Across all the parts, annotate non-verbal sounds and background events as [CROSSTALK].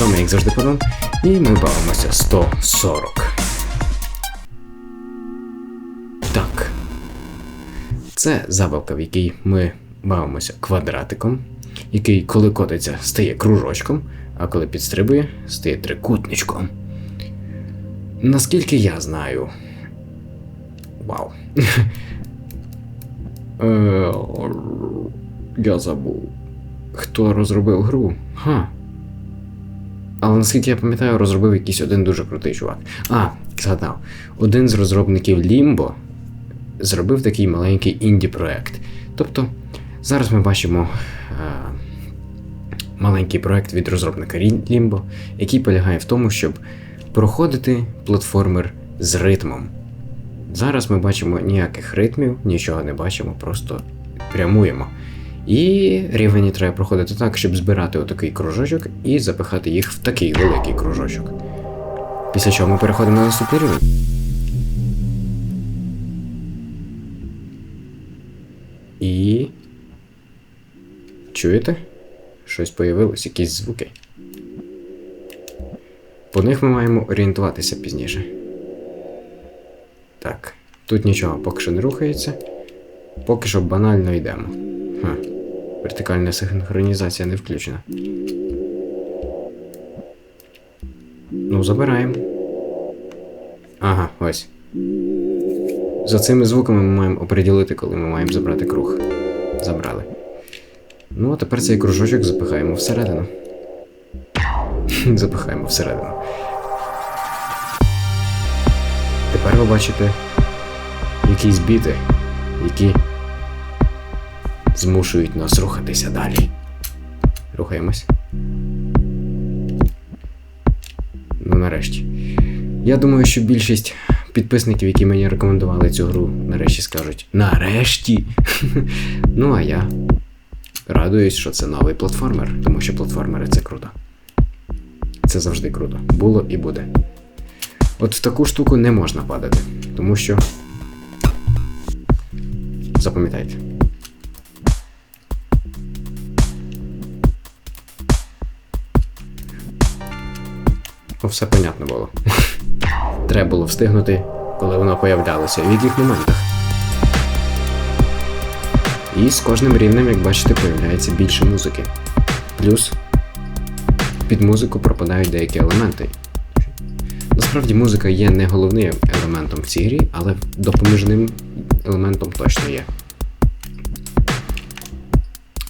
Вами, як завжди, Падон, і ми бавимося 140. Так. Це забавка, в якій ми бавимося квадратиком, який, коли котиться, стає кружочком, а коли підстрибує, стає трикутничком. Наскільки я знаю. Вау. [LAUGHS] Е, Я забув. Хто розробив гру? Ха. Але наскільки я пам'ятаю, розробив якийсь один дуже крутий чувак. А, згадав. Один з розробників Limbo зробив такий маленький інді-проект. Тобто, зараз ми бачимо е, маленький проект від розробника Limbo, який полягає в тому, щоб проходити платформер з ритмом. Зараз ми бачимо ніяких ритмів, нічого не бачимо, просто прямуємо. І рівені треба проходити так, щоб збирати отакий кружочок і запихати їх в такий великий кружочок. Після чого ми переходимо на наступний рівень. І. Чуєте? Щось появилось, якісь звуки. По них ми маємо орієнтуватися пізніше. Так, тут нічого поки що не рухається. Поки що банально йдемо. Ха. Вертикальна синхронізація не включена. Ну, забираємо. Ага, ось. За цими звуками ми маємо оприділити, коли ми маємо забрати круг. Забрали. Ну, а тепер цей кружочок запихаємо всередину. [LAUGHS] запихаємо всередину. Тепер ви бачите якісь біти, які змушують нас рухатися далі. Рухаємось. Ну, нарешті. Я думаю, що більшість підписників, які мені рекомендували цю гру, нарешті скажуть нарешті. [LAUGHS] ну, а я радуюсь, що це новий платформер, тому що платформери це круто. Це завжди круто. Було і буде. От в таку штуку не можна падати, тому що. Запам'ятайте. Ну, все понятно було. [LAUGHS] Треба було встигнути, коли воно появлялося, в яких моментах. І з кожним рівнем, як бачите, появляється більше музики. Плюс під музику пропадають деякі елементи. Насправді музика є не головним елементом в цій грі, але допоміжним елементом точно є.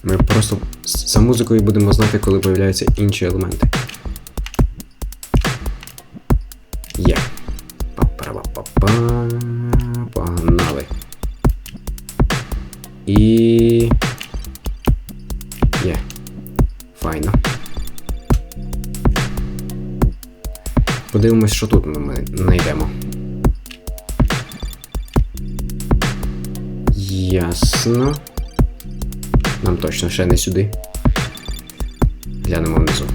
Ми просто за музикою будемо знати, коли появляються інші елементи. Що тут ми знайдемо. Ясно. Нам точно ще не сюди. Глянемо внизу.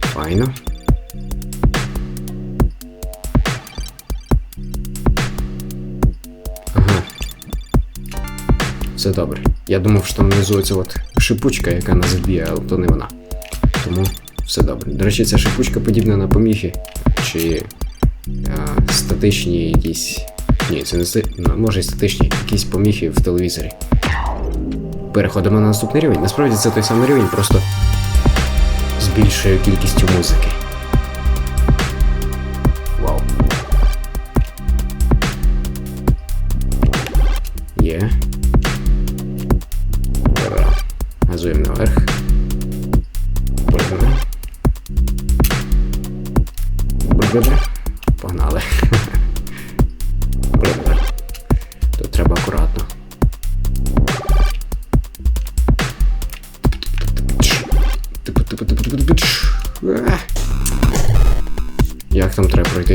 Файно. Ага. Все добре. Я думав, що там внизу ця от шипучка, яка нас вб'є, але то не вона. Тому все добре. До речі, ця шипучка подібна на поміхи. Чи а, статичні якісь. Ні, це не ну, може статичні, якісь поміхи в телевізорі. Переходимо на наступний рівень. Насправді це той самий рівень, просто з більшою кількістю музики.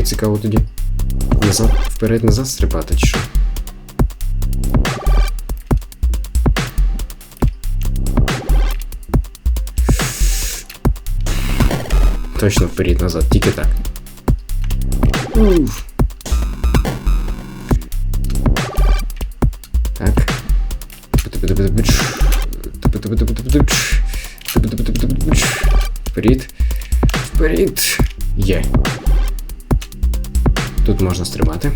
цікаво тоді? Назад, вперед, назад стрибати чи що? Точно вперед назад, тільки так. Уф. Так. Вперед. Вперед. Є. Тут можна стрибати.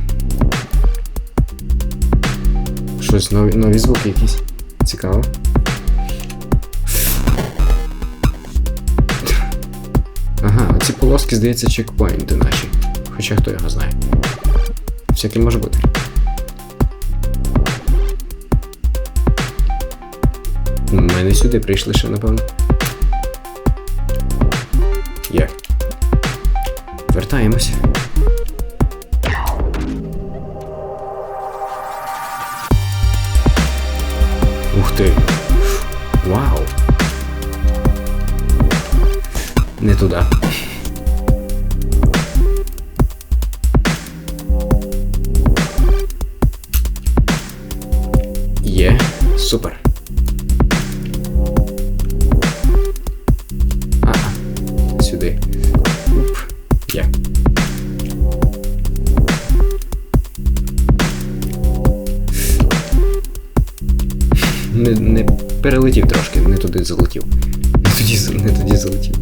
Щось нові, нові звуки якісь. Цікаво. Ага, оці полоски, здається, чекпоінти наші. Хоча хто його знає. Всяке може бути. Ми не сюди прийшли ще, напевно. Є. Вертаємось. do. Туди залетів. Не тоді, не тоді залетів.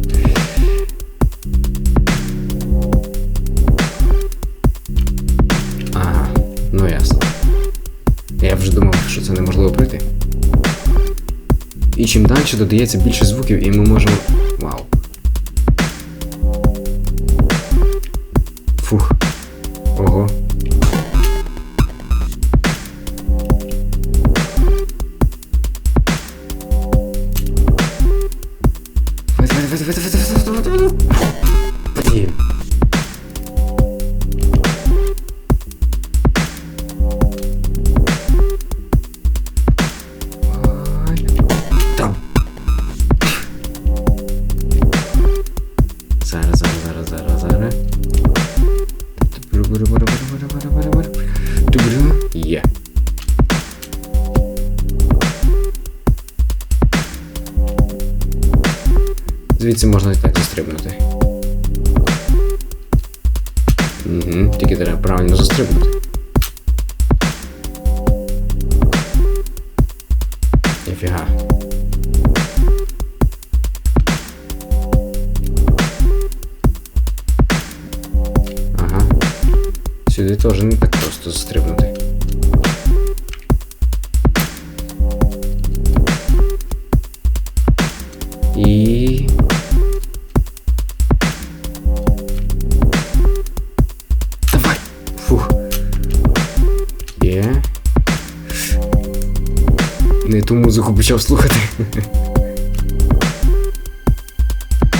Ага, ну ясно. Я вже думав, що це неможливо пройти. І чим далі додається більше звуків, і ми можемо. Угу, тільки треба правильно застрибнути. Ніфіга. Ага. Сюди теж не так просто застрибнути. Не ту музику почав слухати.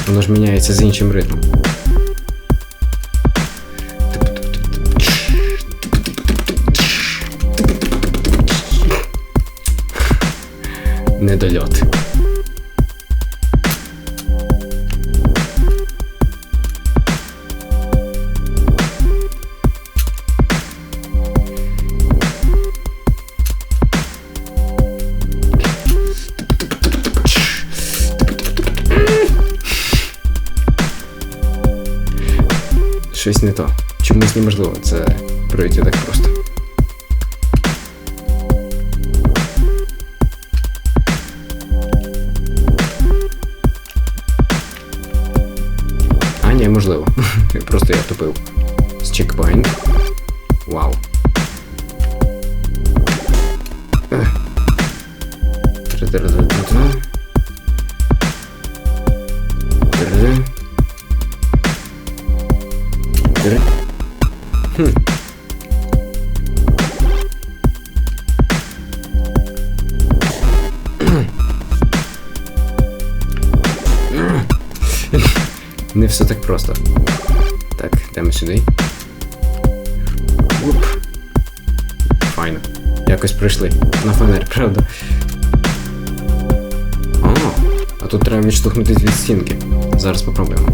Воно ж міняється з іншим ритмом. Недольот. Щось не то. Чомусь неможливо це пройти так просто. А, ні, можливо. [LAUGHS] Просто я тупив. З чекпоінт. Вау. Ех. Тра-тра-тра-тра-тра. Тра. Не все так просто. Так, йдемо сюди. Оп. Файно. Якось прийшли. На фонарь, правда? О, а тут треба відштовхнутися від стінки. Зараз попробуємо.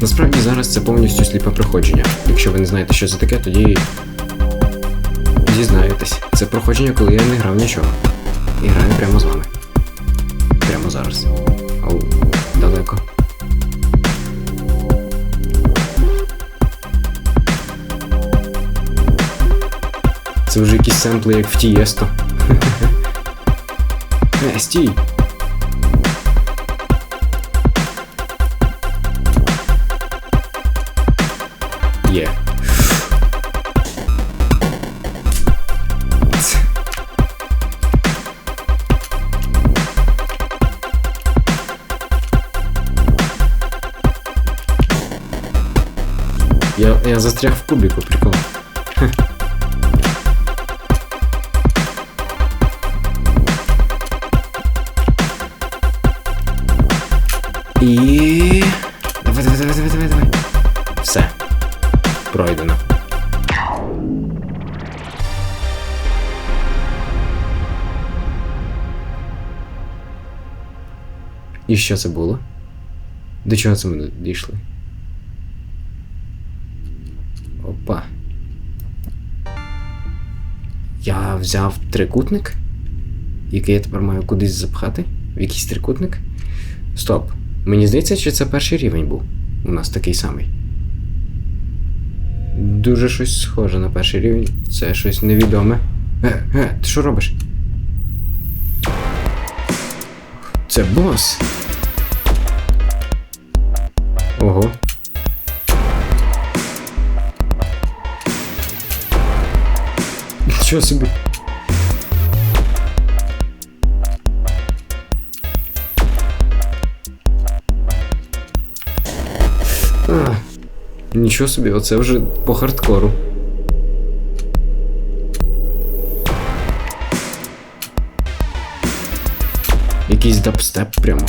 Насправді зараз це повністю сліпе проходження. Якщо ви не знаєте, що це таке, тоді дізнаєтесь. Це проходження, коли я не грав нічого. І граю прямо з вами. Прямо зараз. Оу, далеко. Це вже якісь семпли, як в Тієсто. Не, [LAUGHS] стій! Є. Я, я застряг в кубику, прикол. [LAUGHS] І. Давай, давай, давай, давай, давай, давай. Все. Пройдено. І що це було? До чого це ми дійшли? Опа. Я взяв трикутник, який я тепер маю кудись запхати. В якийсь трикутник. Стоп. Мені здається, що це перший рівень був. У нас такий самий. Дуже щось схоже на перший рівень. Це щось невідоме. Е, е, ти що робиш? Це бос. Ого. Нічого собі. Нічого собі, оце вже по хардкору. Якийсь дабстеп прямо.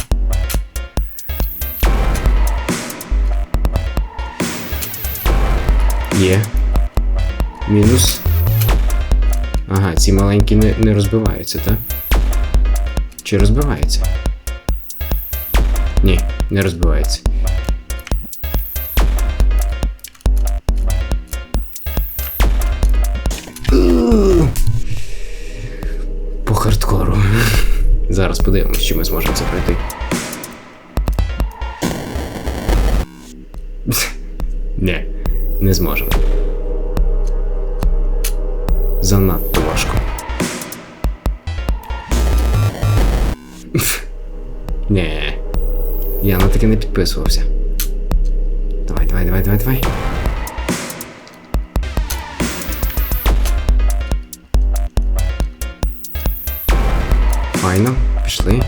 Є. Мінус. Ага, ці маленькі не, не розбиваються, так? Чи розбиваються? Ні, не розбиваються. Подивимось, чи ми зможемо це пройти. [LAUGHS] Ні, не зможемо. Занадто важко. [LAUGHS] Ні. Я на таке не підписувався. Давай, давай, давай, давай, давай. Файно, пішли.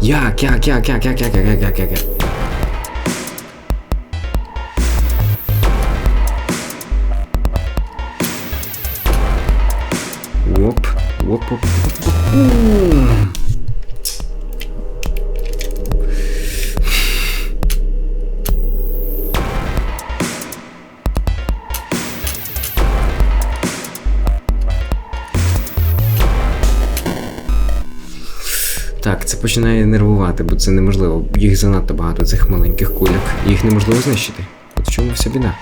Як, як, як, як, як, як, як, як, як, як. Оп, оп, оп, оп, оп. Починає нервувати, бо це неможливо. Їх занадто багато цих маленьких куляк. Їх неможливо знищити. От в чому вся біда.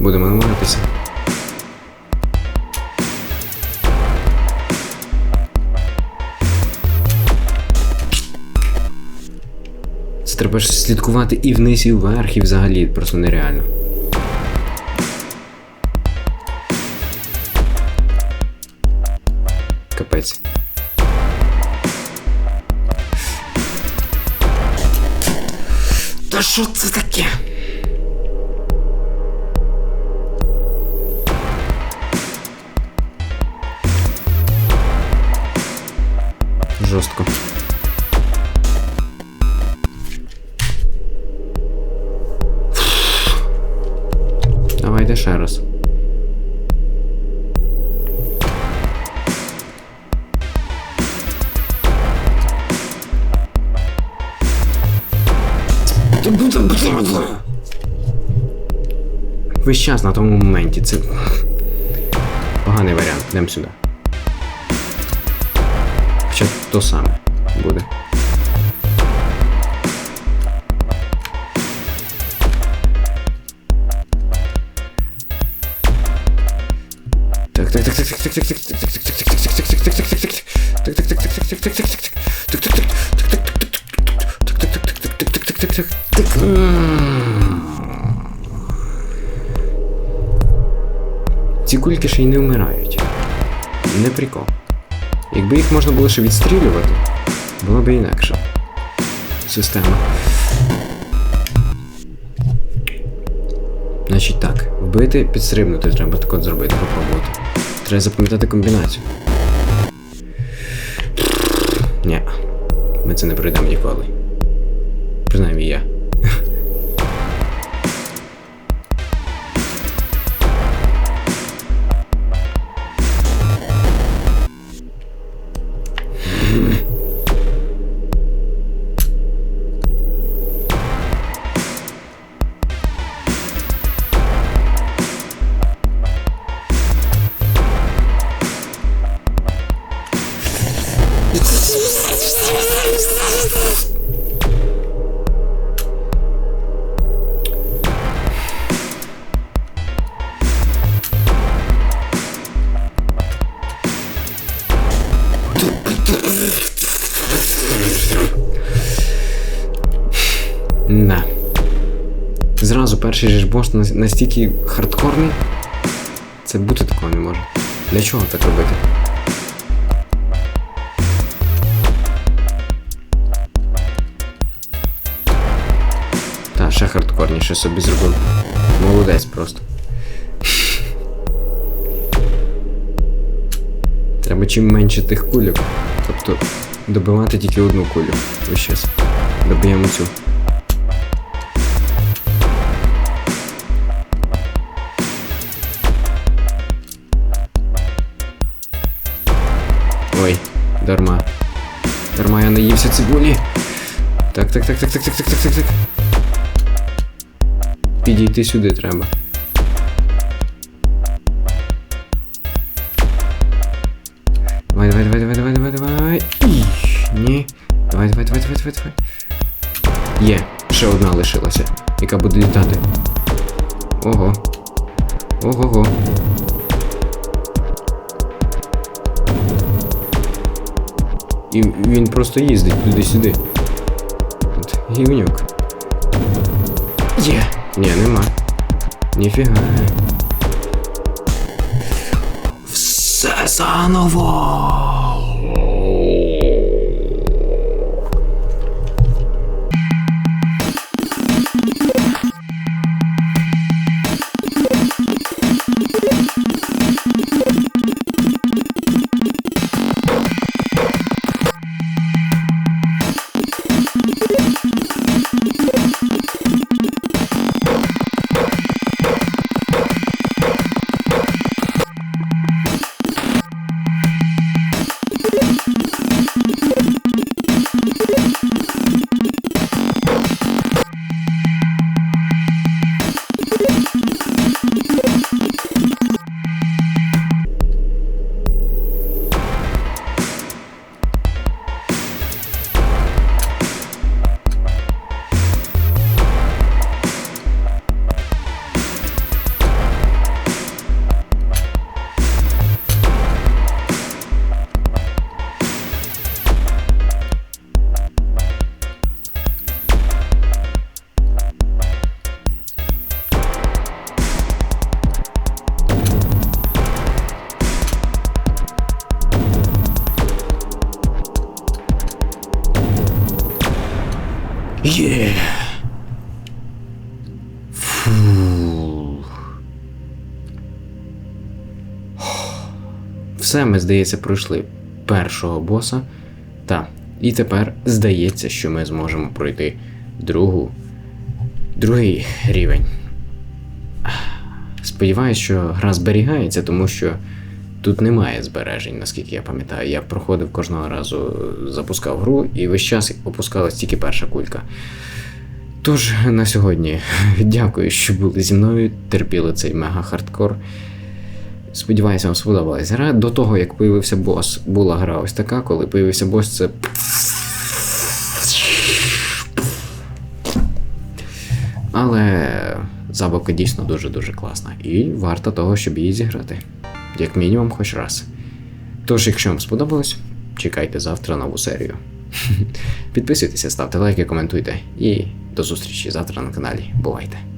Будемо. Треба ж слідкувати і вниз, і вверх, і взагалі просто нереально. Давайте ще раз. Весь час на тому моменті. Це поганий варіант. Йдемо сюди. Хоча то саме буде. Так, так, так, так, так, так, так, так, так, Ці кульки ще й не вмирають. Не прикол. Якби їх можна було ще відстрілювати, було б інакше. Система. Значить так, вбити, підстрибнути треба так от зробити, попробувати. Треба запам'ятати комбінацію. Ні. Ми це не пройдемо ніколи. Принаймні я. На. Зразу перший ж бос настільки хардкорний. Це бути такого не може. Для чого так робити? Та, ще хардкорніше собі зробив. Молодець просто. Треба чим менше тих кульок. Тобто добивати тільки одну кулю. Ось щас. Доб'ємо цю. Ой, дарма. Дарма я наївся цибулі. Так, так, так, так, так, так, так, так, так, так. Підійти сюди треба. Давай, давай, давай, давай, давай, давай, давай. Ні. Давай, давай, давай, давай, давай, давай. Є, ще одна лишилася, яка буде літати. Просто їздить туди-сюди. От, гівнюк. Є! Ні, нема. Ніфіга. Все заново. Є. Фу. Все, ми, здається, пройшли першого боса. Та. І тепер здається, що ми зможемо пройти другу. Другий рівень. Сподіваюсь, що гра зберігається, тому що тут немає збережень, наскільки я пам'ятаю. Я проходив кожного разу, запускав гру, і весь час опускалась тільки перша кулька. Тож на сьогодні [LAUGHS] дякую, що були зі мною, терпіли цей мега-хардкор. Сподіваюся, вам сподобалась гра. До того, як появився бос, була гра ось така, коли появився бос, це. Але забавка дійсно дуже-дуже класна. І варта того, щоб її зіграти. Як мінімум, хоч раз. Тож, якщо вам сподобалось, чекайте завтра нову серію. [LAUGHS] Підписуйтеся, ставте лайки, коментуйте і до зустрічі завтра на каналі. Бувайте!